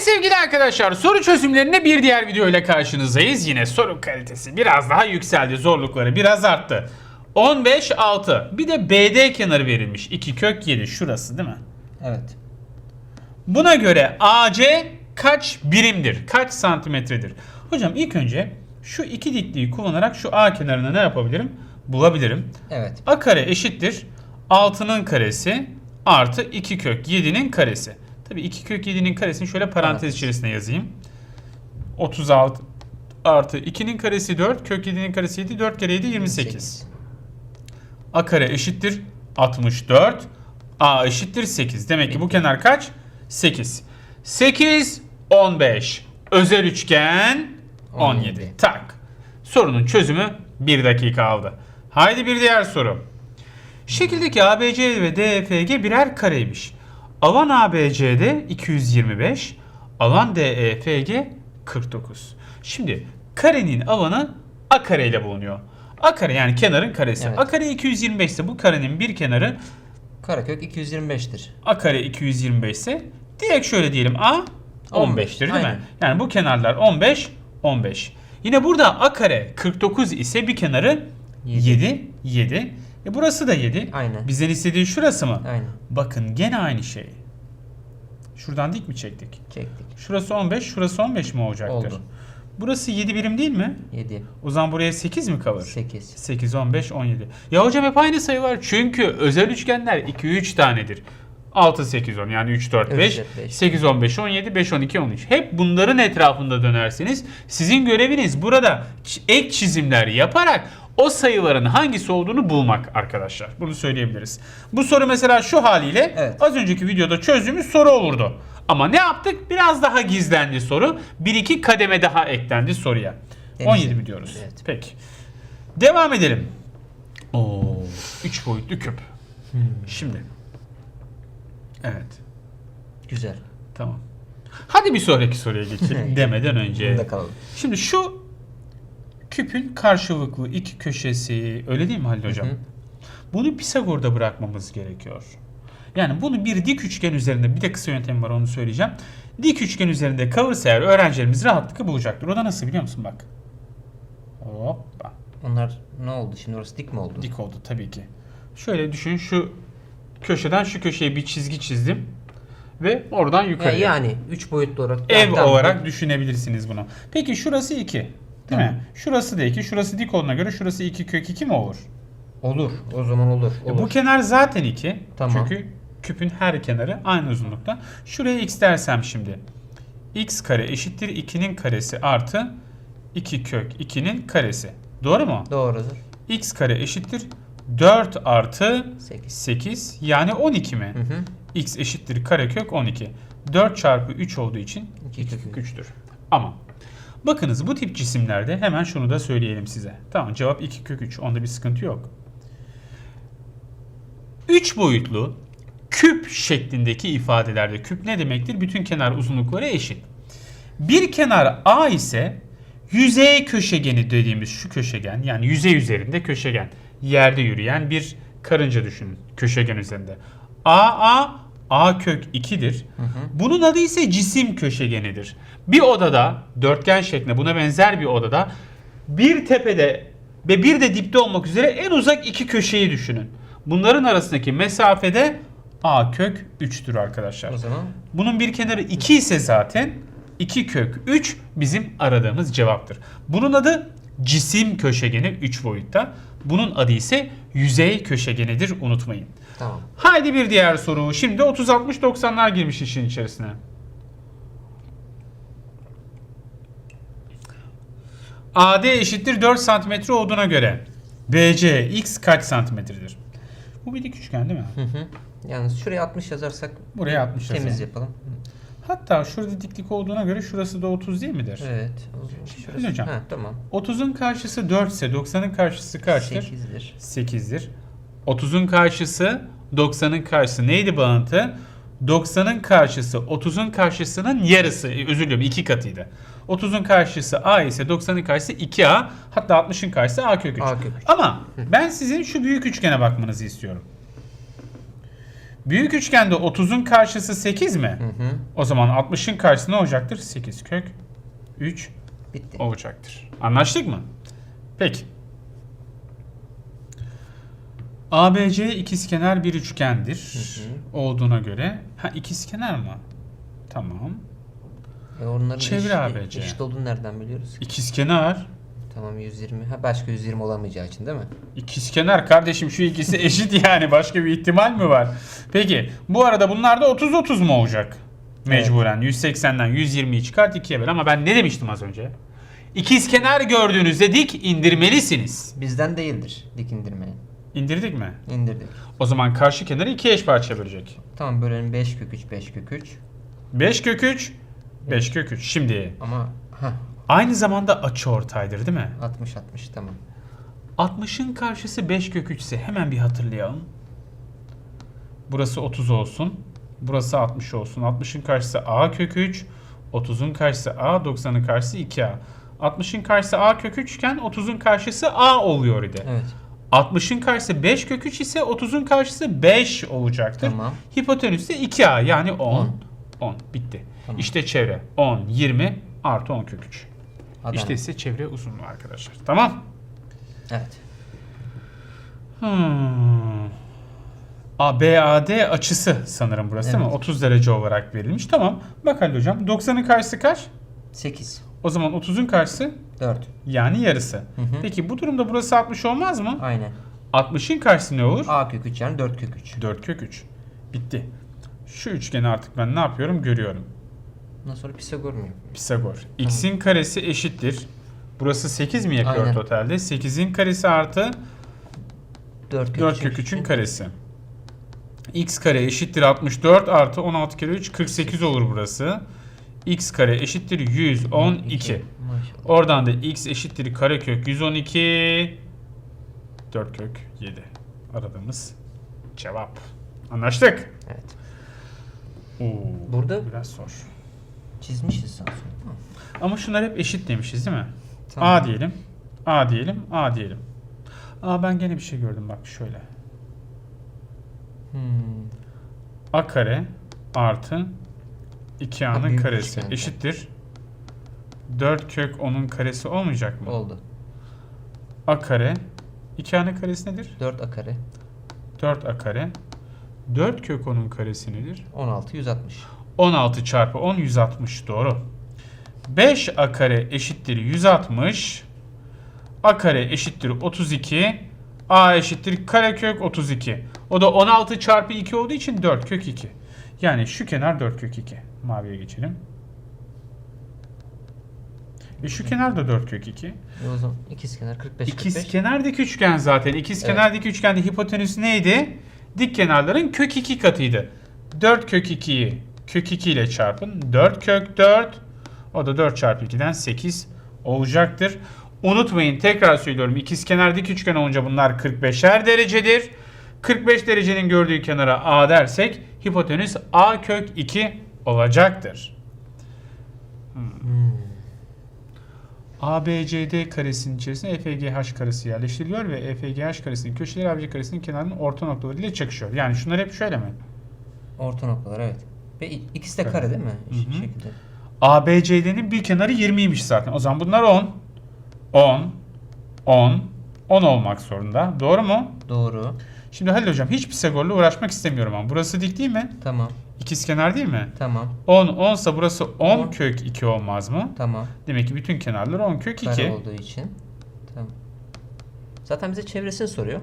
Evet sevgili arkadaşlar soru çözümlerinde bir diğer video ile karşınızdayız. Yine soru kalitesi biraz daha yükseldi. Zorlukları biraz arttı. 15 6. Bir de BD kenarı verilmiş. 2 kök 7 şurası değil mi? Evet. Buna göre AC kaç birimdir? Kaç santimetredir? Hocam ilk önce şu iki dikliği kullanarak şu A kenarını ne yapabilirim? Bulabilirim. Evet. A kare eşittir 6'nın karesi artı 2 kök 7'nin karesi. Tabii 2 kök 7'nin karesini şöyle parantez Parantez. içerisine yazayım. 36 artı 2'nin karesi 4 kök 7'nin karesi 7 4 kere 7 28. A kare eşittir 64. A eşittir 8. Demek ki bu kenar kaç? 8. 8 15. Özel üçgen 17. 17. Tak. Sorunun çözümü 1 dakika aldı. Haydi bir diğer soru. Şekildeki ABC ve DEFG birer kareymiş. Alan ABC'de 225, alan DEFG 49. Şimdi karenin alanı A kare ile bulunuyor. A kare yani kenarın karesi. Evet. A kare 225 ise bu karenin bir kenarı Karakök 225'tir. A kare 225 ise direkt şöyle diyelim A 15'tir değil mi? Aynen. Yani bu kenarlar 15 15. Yine burada A kare 49 ise bir kenarı 7 7. E burası da 7. Aynen. Bizden istediği şurası mı? Aynen. Bakın gene aynı şey. Şuradan dik mi çektik? Çektik. Şurası 15, şurası 15 mi olacaktır? Oldu. Burası 7 birim değil mi? 7. O zaman buraya 8 mi kalır? 8. 8, 15, 17. Ya hocam hep aynı sayı var. Çünkü özel üçgenler 2, 3 tanedir. 6, 8, 10 yani 3, 4, 5, 3, 4, 5. 8, 15, 17, 5, 12, 13. Hep bunların etrafında dönersiniz. Sizin göreviniz burada ek çizimler yaparak o sayıların hangisi olduğunu bulmak arkadaşlar. Bunu söyleyebiliriz. Bu soru mesela şu haliyle Evet. az önceki videoda çözdüğümüz soru olurdu. Ama ne yaptık? Biraz daha gizlendi soru. 1-2 kademe daha eklendi soruya. Denize. 17 mi diyoruz? Evet. Peki. Devam edelim. Oo, 3 boyutlu küp. Hmm. Şimdi. Evet. Güzel. Tamam. Hadi bir sonraki soruya geçelim demeden önce. Şimdi şu küpün karşılıklı iki köşesi öyle değil mi Halil hocam? Hı hı. Bunu Pisagor'da bırakmamız gerekiyor. Yani bunu bir dik üçgen üzerinde bir de kısa yöntem var onu söyleyeceğim. Dik üçgen üzerinde kalırsa eğer öğrencilerimiz rahatlıkla bulacaktır. O da nasıl biliyor musun bak. Hoppa. Onlar ne oldu? Şimdi orası dik mi oldu? Dik oldu tabii ki. Şöyle düşün şu köşeden şu köşeye bir çizgi çizdim. Ve oradan Ya yukarıya. yani 3 boyutlu olarak. Ev olarak düşünebilirsiniz bunu. Peki şurası 2. Değil Tamam. mi? Şurası da 2. Şurası dik olduğuna göre şurası 2 kök 2 mi olur? Olur. O zaman olur. E, olur. bu kenar zaten 2. Tamam. Çünkü küpün her kenarı aynı uzunlukta. Şuraya x dersem şimdi. x kare eşittir 2'nin karesi artı 2 kök 2'nin karesi. Doğru mu? Doğrudur. x kare eşittir 4 artı 8. 8 yani 12 mi? Hı hı. x eşittir karekök 12. 4 çarpı 3 olduğu için 2 2 kök kök 3'tür. Ama bakınız bu tip cisimlerde hemen şunu da söyleyelim size. Tamam cevap 2 kök 3. Onda bir sıkıntı yok. 3 boyutlu küp şeklindeki ifadelerde küp ne demektir? Bütün kenar uzunlukları eşit. Bir kenar A ise yüzey köşegeni dediğimiz şu köşegen yani yüzey üzerinde köşegen yerde yürüyen bir karınca düşünün köşegen üzerinde. AA A kök 2'dir. Bunun adı ise cisim köşegenidir. Bir odada dörtgen şeklinde buna benzer bir odada bir tepede ve bir de dipte olmak üzere en uzak iki köşeyi düşünün. Bunların arasındaki mesafede A kök 3'tür arkadaşlar. O zaman Bunun bir kenarı 2 ise zaten 2 kök 3 bizim aradığımız cevaptır. Bunun adı cisim köşegeni 3 boyutta. Bunun adı ise yüzey köşegenidir unutmayın. tamam. Haydi bir diğer soru. Şimdi 30 60 90'lar girmiş işin içerisine. AD eşittir 4 santimetre olduğuna göre BC x kaç santimetredir? Bu bir dik üçgen değil mi? Hı hı. Yalnız şuraya 60 yazarsak Buraya 60 temiz yazalım. yapalım. Hatta şurada diklik olduğuna göre şurası da 30 değil midir? Evet. Şimdi şurası- hocam. Ha, tamam. 30'un karşısı 4 ise 90'ın karşısı kaçtır? 8'dir. 8'dir. 30'un karşısı 90'ın karşısı neydi bağıntı? 90'ın karşısı 30'un karşısının yarısı. e, Özür diliyorum iki katıydı. 30'un karşısı A ise 90'ın karşısı 2A hatta 60'ın karşısı A kök 3. A kök üç. Ama ben sizin şu büyük üçgene bakmanızı istiyorum. Büyük üçgende 30'un karşısı 8 mi? Hı hı. O zaman 60'ın karşısı ne olacaktır? 8 kök 3 Bitti. olacaktır. Anlaştık mı? Peki. ABC ikizkenar bir üçgendir. Olduğuna göre. Ha ikizkenar mı? Tamam. E onların Çevre eşit, ABC. eşit olduğunu nereden biliyoruz? İkizkenar. Tamam 120. Ha başka 120 olamayacağı için değil mi? İkizkenar kardeşim şu ikisi eşit yani başka bir ihtimal mi var? Peki bu arada bunlar da 30-30 mu olacak? Mecburen 180'den 120'yi çıkart 2'ye böl ama ben ne demiştim az önce? İkizkenar gördüğünüzde dik indirmelisiniz. Bizden değildir dik indirmeyi. İndirdik mi? İndirdik. O zaman karşı kenarı iki eş parça bölecek. Tamam bölelim 5 kök 3 5 kök 3. 5 kök 3, 5 kök 3. Şimdi Ama ha aynı zamanda açı ortaydır değil mi? 60 60 tamam. 60'ın karşısı 5 kök 3 ise hemen bir hatırlayalım. Burası 30 olsun. Burası 60 olsun. 60'ın karşısı a kök 3. 30'un karşısı a. 90'ın karşısı 2a. 60'ın karşısı a kök 3 iken 30'un karşısı a oluyor idi. Evet. 60'ın karşısı 5 kök 3 ise 30'un karşısı 5 olacaktır. Tamam. Hipotenüs de 2a yani 10. 10. On. Bitti. Tamam. İşte çevre 10, 20 artı 10 kök 3. Adana. İşte ise çevre uzunluğu arkadaşlar. Tamam. Evet. Hmm. A, BAD açısı sanırım burası değil mi? Evet. 30 derece olarak verilmiş. Tamam. Bak Halil hocam. 90'ın karşısı kaç? 8 O zaman 30'un karşısı 4. yani yarısı. Hı hı. Peki bu durumda burası 60 olmaz mı? Aynen. 60'ın karşısı ne olur? A kök 3 yani 4 kök 3. 4 kök 3. Bitti. Şu üçgeni artık ben ne yapıyorum görüyorum. Ondan sonra Pisagor muyum? Pisagor. X'in karesi eşittir. Burası 8 mi yapıyor Aynen. totalde? 8'in karesi artı 4 kök 4 kök 3'ün karesi. X kare eşittir 64 artı 16 kere 3 48 olur burası. X kare eşittir 112. Maşallah. Oradan da x eşittir karekök 112 4 kök 7. Aradığımız cevap. Anlaştık. Evet. Oo, Burada- biraz zor. Çizmişiz sanırım. Ama şunlar hep eşit demişiz değil mi? Tamam. A diyelim. A diyelim. A diyelim. Aa ben gene bir şey gördüm bak şöyle. Hmm. A kare artı 2A'nın büyük karesi üçgende. eşittir. 4 kök 10'un karesi olmayacak mı? Oldu. A kare 2A'nın karesi nedir? 4 a kare 4 A kare 4 kök 10'un karesi nedir? 16 160. 16 çarpı 10 160 doğru. 5 A kare eşittir 160. A kare eşittir 32. A eşittir karekök 32. O da 16 çarpı 2 olduğu için 4 kök 2. Yani şu kenar 4 kök 2. Maviye geçelim. E şu kenar da 4 kök 2. E o zaman ikizkenar 45 İkiz 45. kenardaki üçgen zaten. İkiz Evet. üçgende hipotenüs neydi? Dik kenarların kök 2 katıydı. 4 kök 2'yi kök 2 ile çarpın. 4 kök 4. O da 4 çarpı 2'den 8 olacaktır. Unutmayın tekrar söylüyorum. İkiz kenardaki üçgen olunca bunlar 45'er derecedir. 45 derecenin gördüğü kenara A dersek hipotenüs A kök 2 olacaktır. Hmm. ABCD karesinin içerisine EFGH karesi yerleştiriliyor ve EFGH karesinin köşeleri ABC karesinin kenarının orta noktaları ile çakışıyor. Yani şunlar hep şöyle mi? Orta noktalar evet. Ve ikisi de kare değil mi? Eşit Hı hı. şekilde. ABCD'nin bir kenarı 20'ymiş zaten. O zaman bunlar 10. 10. 10. 10 olmak zorunda. Doğru mu? Doğru. Şimdi Halil hocam hiç Pisagor'la uğraşmak istemiyorum ama burası dik değil mi? Tamam. İkizkenar değil mi? Tamam. 10 10 ise burası 10 On. kök 2 olmaz mı? Tamam. Demek ki bütün kenarlar 10 kök 2. Kare olduğu için. Tamam. Zaten bize çevresini soruyor.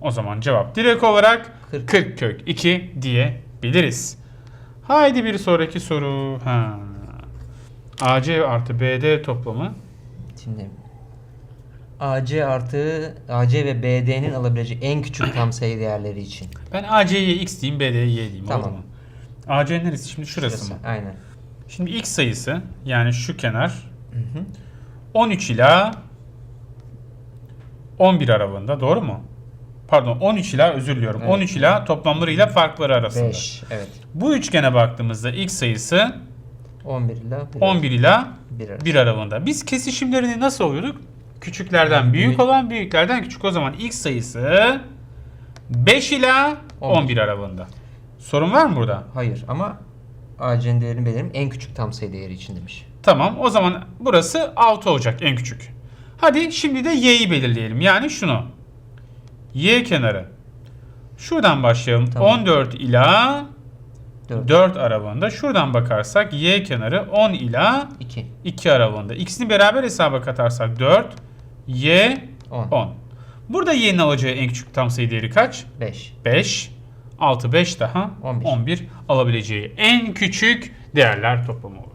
O zaman cevap direkt olarak 40. 40 kök 2 diyebiliriz. Haydi bir sonraki soru. Ha. AC artı BD toplamı Şimdi AC artı AC ve BD'nin alabileceği en küçük tam sayı değerleri için. Ben AC'ye x diyeyim, BD'ye y diyeyim. Tamam. Oldu mu? AC neresi? Şimdi şurası, mı? Aynen. Şimdi x sayısı yani şu kenar Hı hı. 13 ila 11 aralığında doğru mu? Pardon 13 ila özür diliyorum. Evet. 13 ila toplamlarıyla farkları arasında. 5. Evet. Bu üçgene baktığımızda x sayısı 11 ile 1. 11 ila 1 arası. 1 aralığında. Biz kesişimlerini nasıl oluyorduk? Küçüklerden büyük Büyük. olan büyüklerden küçük. O zaman x sayısı 5 ila 11 11 aralığında. Sorun var mı burada? Hayır ama AC'nin değerini belirlerim en küçük tam sayı değeri için demiş. Tamam o zaman burası 6 olacak en küçük. Hadi şimdi de y'yi belirleyelim. Yani şunu. Y kenarı. Şuradan başlayalım. Tamam. 14 ila 4, 4 aralığında. Şuradan bakarsak y kenarı 10 ila 2, 2 aralığında. İkisini beraber hesaba katarsak 4, y 10, 10. Burada y'nin alacağı en küçük tam sayı değeri kaç? 5. 5. 6 5 daha 11. 11 alabileceği en küçük değerler toplamı olur.